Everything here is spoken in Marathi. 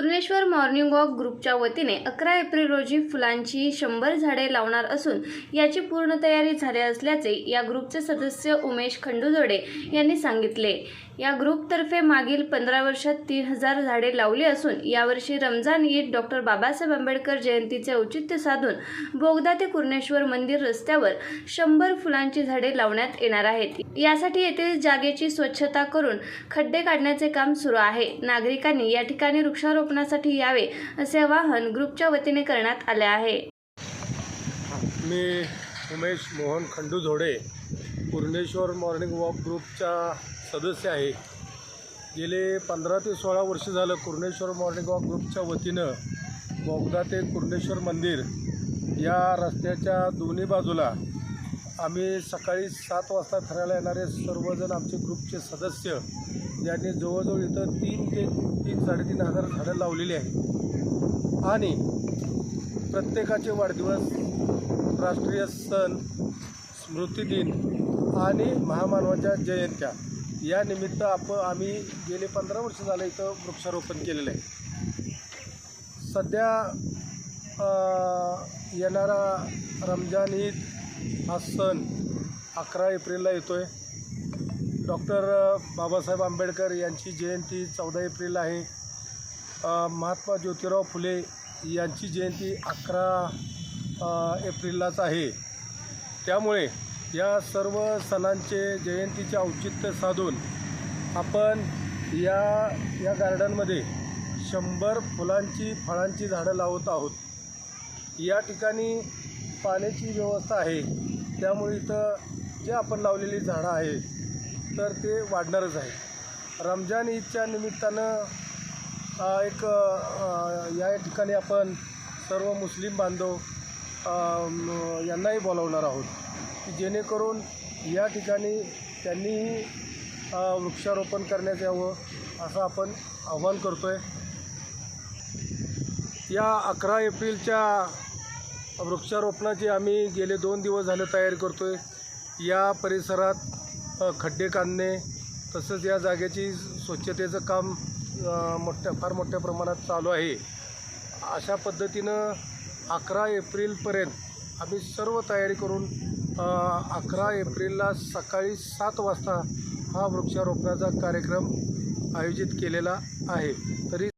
पूर्णेश्वर मॉर्निंग वॉक ग्रुपच्या वतीने अकरा एप्रिल रोजी फुलांची शंभर झाडे लावणार असून याची पूर्ण तयारी झाली असल्याचे या ग्रुपचे सदस्य उमेश खंडूजोडे यांनी सांगितले. या ग्रुपतर्फे मागील पंधरा वर्षात तीन हजार झाडे लावली असून यावर्षी रमजान ईद डॉक्टर बाबासाहेब आंबेडकर जयंतीचे औचित्य साधून बोगदा ते कुर्णेश्वर मंदिर रस्त्यावर शंभर फुलांची झाडे लावण्यात येणार आहेत. यासाठी येथील जागेची स्वच्छता करून खड्डे काढण्याचे काम सुरू आहे. नागरिकांनी या ठिकाणी वृक्षारोपण वृक्षारोपणासाठी यावे असे आवाहन ग्रुपच्या वतीने करण्यात आले आहे. मी उमेश मोहन खंडू झोडे पूर्णेश्वर मॉर्निंग वॉक ग्रुपचा सदस्य आहे. गेले पंधरा ते सोळा वर्ष झालं कुर्णेश्वर मॉर्निंग वॉक ग्रुपच्या वतीनं बोगदा ते कुर्णेश्वर मंदिर या रस्त्याच्या दोन्ही बाजूला आम्ही सकाळी सात वाजता फिरायला येणारे सर्वजण आमचे ग्रुपचे सदस्य यांनी जवळजवळ इथं तीन ते तीन साडेतीन हजार झाडं लावलेली आहेत. आणि प्रत्येकाचे वाढदिवस राष्ट्रीय सण स्मृतिदिन आणि महामानवाच्या जयंत्या या निमित्त आम्ही गेले पंधरा वर्ष झालं इथं वृक्षारोपण केलेलं आहे. सध्या येणारा रमजान ईद हा सण अकरा एप्रिलला येतो आहे डॉक्टर बाबासाहेब आंबेडकर यांची जयंती चौदा एप्रिल आहे. महात्मा ज्योतिराव फुले यांची जयंती अकरा एप्रिललाच आहे. त्यामुळे या सर्व सणांचे जयंतीचे औचित्य साधून आपण या या गार्डनमध्ये शंभर फुलांची फळांची झाडं लावत आहोत. या ठिकाणी पाण्याची व्यवस्था आहे. त्यामुळे इथं जे आपण लावलेली झाडं आहे तर ते वाढणारच आहे. रमजान ईदच्या निमित्तानं एक या ठिकाणी आपण सर्व मुस्लिम बांधव यांनाही बोलावणार आहोत की जेणेकरून या ठिकाणी त्यांनीही वृक्षारोपण करण्यात यावं असं आपण आव्हान करतो आहे या अकरा एप्रिलच्या वृक्षारोपणाची आम्ही गेले दोन दिवस झाले तयारी करतो आहे या परिसरात खड्डे काढणे तसंच या जागेची स्वच्छतेचं काम मोठ्या फार मोठ्या प्रमाणात चालू आहे. अशा पद्धतीनं अकरा एप्रिलपर्यंत आम्ही सर्व तयारी करून अकरा एप्रिलला सकाळी सात वाजता हा वृक्षारोपणाचा कार्यक्रम आयोजित केलेला आहे. तरी